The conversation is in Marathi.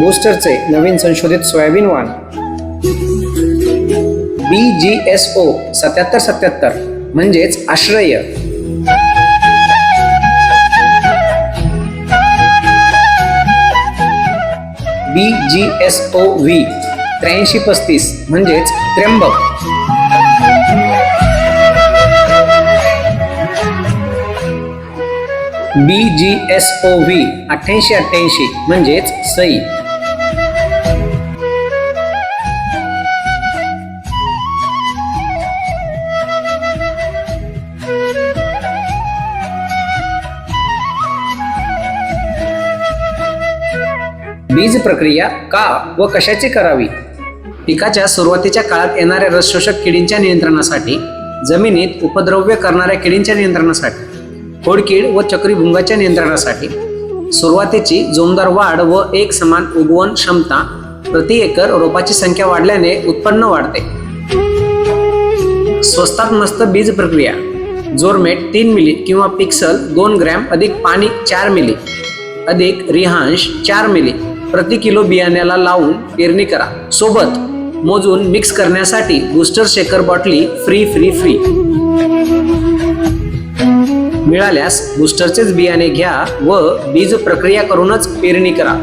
बूस्टरचे नवीन संशोधित सोयाबीन वाण बी जी एस ओ सत्याहत्तर सत्याहत्तर म्हणजेच आश्रय. बी जी एस ओ व्ही त्र्याऐंशी पस्तीस म्हणजेच Trimbak. B G S O V अठ्ठ्याऐंशी अठ्ठ्याऐंशी म्हणजेच सई. बीज प्रक्रिया का व कशाची करावी? पिकाच्या सुरुवातीच्या काळात येणाऱ्या रसशोषक किडींच्या नियंत्रणासाठी जमिनीत उपद्रव्य करणाऱ्या किडींच्या नियंत्रणासाठी खोडकीड व चक्रीभुंगाच्या नियंत्रणासाठी सुरुवातीची जोमदार वाढ व एक समान उगवण क्षमता प्रति एकर रोपाची संख्या वाढल्याने उत्पन्न वाढते. स्वस्तात मस्त बीज प्रक्रिया जोरमेट तीन मिली किंवा पिक्सल दोन ग्रॅम अधिक पाणी चार मिली. अधिक रिहांश चार मिली. प्रति किलो बियाण्याला लावून पेरणी करा. सोबत मोजून मिक्स करण्यासाठी बूस्टर शेकर बॉटली फ्री फ्री फ्री मिळाल्यास बूस्टरचेच बियाणे घ्या व बीज प्रक्रिया करूनच पेरणी करा.